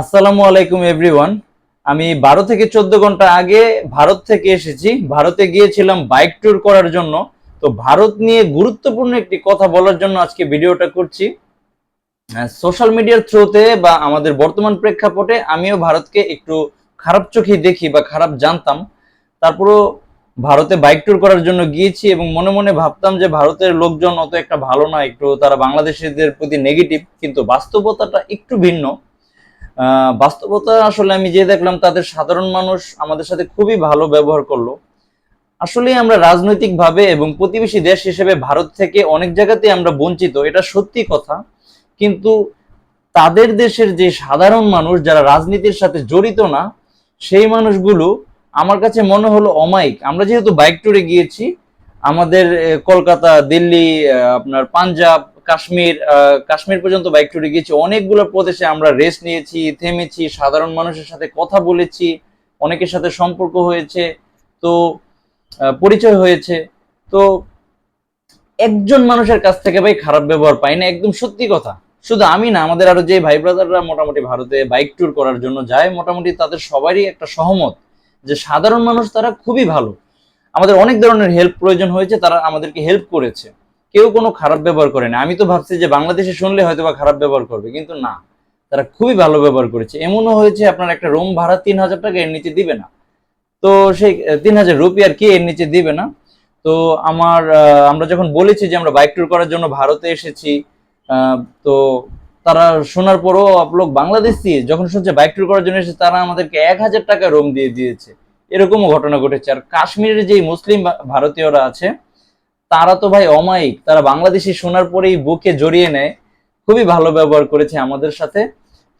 আসসালামু আলাইকুম এভরিওয়ান আমি বারো থেকে চোদ্দ ঘণ্টা আগে ভারত থেকে এসেছি। ভারতে গিয়েছিলাম বাইক ট্যুর করার জন্য। তো ভারত নিয়ে গুরুত্বপূর্ণ একটি কথা বলার জন্য আজকে ভিডিওটা করছি। সোশ্যাল মিডিয়ার থ্রুতে বা আমাদের বর্তমান প্রেক্ষাপটে আমিও ভারতকে একটু খারাপ চোখে দেখি বা খারাপ জানতাম। তারপরও ভারতে বাইক ট্যুর করার জন্য গিয়েছি এবং মনে মনে ভাবতাম যে ভারতের লোকজন অত একটা ভালো না, একটু তারা বাংলাদেশিদের প্রতি নেগেটিভ কিন্তু বাস্তবতাটা একটু ভিন্ন। বাস্তবতা আসলে আমি যে দেখলাম তাদের সাধারণ মানুষ আমাদের সাথে খুবই ভালো ব্যবহার করল। আসলে আমরা রাজনৈতিকভাবে এবং প্রতিবেশী দেশ হিসেবে ভারত থেকে অনেক জায়গাতে আমরা বঞ্চিত, এটা সত্যি কথা। কিন্তু তাদের দেশের যে সাধারণ মানুষ যারা রাজনীতির সাথে জড়িত না, সেই মানুষগুলো আমার কাছে মনে হলো অমায়িক। আমরা যেহেতু বাইক ট্যুরে গিয়েছি, আমাদের কলকাতা, দিল্লি আপনার পাঞ্জাব কাশ্মীর কাশ্মীর পর্যন্ত বাইক ট্যুরে গিয়েছি। অনেকগুলো প্রদেশে আমরা রেস্ট নিয়েছি, থেমেছি, সাধারণ মানুষের সাথে কথা বলেছি, অনেকের সাথে সম্পর্ক হয়েছে, তো পরিচয় হয়েছে। তো, একজন মানুষের কাছ থেকে ভাই খারাপ ব্যবহার পাই না, একদম সত্যি কথা। শুধু আমি না, আমাদের আরও যে ভাই ব্রাদাররা মোটামুটি ভারতে বাইক ট্যুর করার জন্য যায়, মোটামুটি তাদের সবারই একটা সহমত যে সাধারণ মানুষ তারা খুবই ভালো। আমাদের অনেক ধরনের হেল্প প্রয়োজন হয়েছে, তারা আমাদেরকে হেল্প করেছে। কেউ কোনো খারাপ ব্যবহার করে না। আমি তো ভাবছি যে বাংলাদেশে শুনলে হয়তো বা খারাপ ব্যবহার করবে, কিন্তু না। তারা খুবই ভালো ব্যবহার করেছে। এমনও হয়েছে, আপনার একটা রুম ভাড়া তিন হাজার টাকা, এর নিচে দিবে না। তো সেই তিন হাজার রুপি আর কি এর নিচে দিবে না। তো আমার আমরা যখন বলেছি যে আমরা বাইক ট্যুর করার জন্য ভারতে এসেছি তো তারা শোনার পরও আপলোক বাংলাদেশি যখন শুনছে বাইক ট্যুর করার জন্য এসেছে, তারা আমাদেরকে এক হাজার টাকা রুম দিয়ে দিয়েছে। এরকমও ঘটনা ঘটেছে। আর কাশ্মীরের যেই মুসলিম ভারতীয়রা আছে তারা তো ভাই অমায়িক, তারা বাংলাদেশি শোনার পরেই বুকে জড়িয়ে নেয়। খুবই ভালো ব্যবহার করেছে আমাদের সাথে।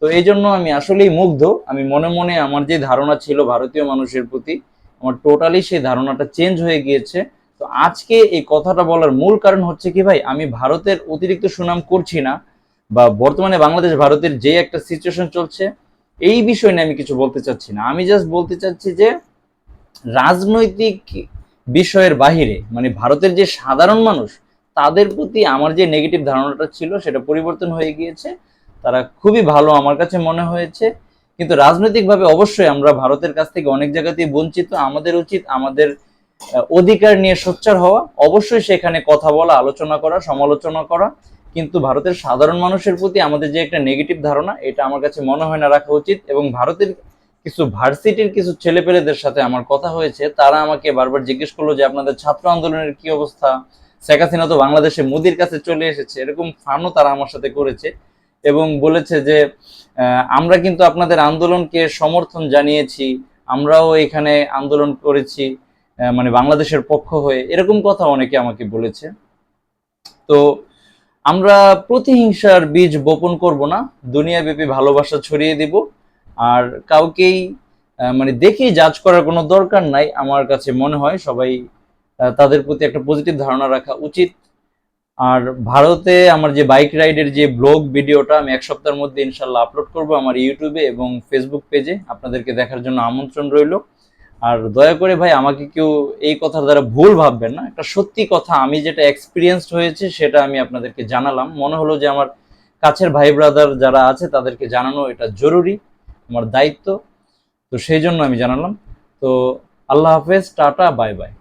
তো এই জন্য আমি আসলেই মুগ্ধ। আমি মনে মনে আমার যে ধারণা ছিল ভারতীয় মানুষের প্রতি, আমার টোটালি সেই ধারণাটা চেঞ্জ হয়ে গিয়েছে। তো আজকে এই কথাটা বলার মূল কারণ হচ্ছে কি ভাই, আমি ভারতের অতিরিক্ত সুনাম করছি না বা বর্তমানে বাংলাদেশ ভারতের যে একটা সিচুয়েশন চলছে, এই বিষয় নিয়ে আমি কিছু বলতে চাচ্ছি না। আমি জাস্ট বলতে চাচ্ছি যে, রাজনৈতিক বিষয়ের বাহিরে মানে ভারতের যে সাধারণ মানুষ, তাদের প্রতি আমার যে নেগেটিভ ধারণাটা ছিল, সেটা পরিবর্তন হয়ে গিয়েছে। তারা খুবই ভালো আমার কাছে মনে হয়েছে। কিন্তু রাজনৈতিকভাবে অবশ্যই আমরা ভারতের কাছ থেকে অনেক জায়গাতেই বঞ্চিত। আমাদের উচিত আমাদের অধিকার নিয়ে সোচ্চার হওয়া। অবশ্যই সেখানে কথা বলা, আলোচনা করা, সমালোচনা করা। কিন্তু ভারতের সাধারণ মানুষের প্রতি আমাদের যে একটা নেগেটিভ ধারণা, এটা আমার কাছে মনে হয় না রাখা উচিত। এবং ভারতের কিছু ভার্সিটির কিছু ছেলেপেলেদের সাথে আমার কথা হয়েছে, তারা আমাকে বারবার জিজ্ঞেস করল যে আপনাদের ছাত্র আন্দোলনের কি অবস্থা? শেখ হাসিনা তো বাংলাদেশে মোদির কাছে চলে এসেছে। এরকম ফানও তারা আমার সাথে করেছে এবং বলেছে যে আমরা কিন্তু আপনাদের আন্দোলনকে সমর্থন জানিয়েছি, আমরাও এখানে আন্দোলন করেছি মানে বাংলাদেশের পক্ষ হয়ে। এরকম কথা অনেকে আমাকে বলেছে। তো আমরা প্রতিহিংসার বীজ বপন করব না। দুনিয়াব্যাপী ভালোবাসা ছড়িয়ে দিব। আর কাউকেই মানে দেখেই জাজ করার কোনো দরকার নাই। আমার কাছে মনে হয় সবাই তাদের প্রতি একটা পজিটিভ ধারণা রাখা উচিত। আর ভারতে আমার যে বাইক রাইডের যে ব্লগ ভিডিওটা আমি এক সপ্তাহের মধ্যে ইনশাল্লাহ আপলোড করব আমার ইউটিউবে এবং ফেসবুক পেজে আপনাদেরকে দেখার জন্য আমন্ত্রণ রইল। আর দয়া করে ভাই, আমাকে কেউ এই কথার দ্বারা ভুল ভাববেন না। একটা সত্যি কথা, আমি যেটা এক্সপিরিয়েন্সড হয়েছে সেটা আমি আপনাদেরকে জানালাম। মনে হলো যে আমার কাছের ভাই ব্রাদার যারা আছে তাদেরকে জানানো এটা জরুরি। আমার দায়িত্ব। তো সেই জন্য আমি জানালাম। তো আল্লাহ হাফেজ টাটা বাই বাই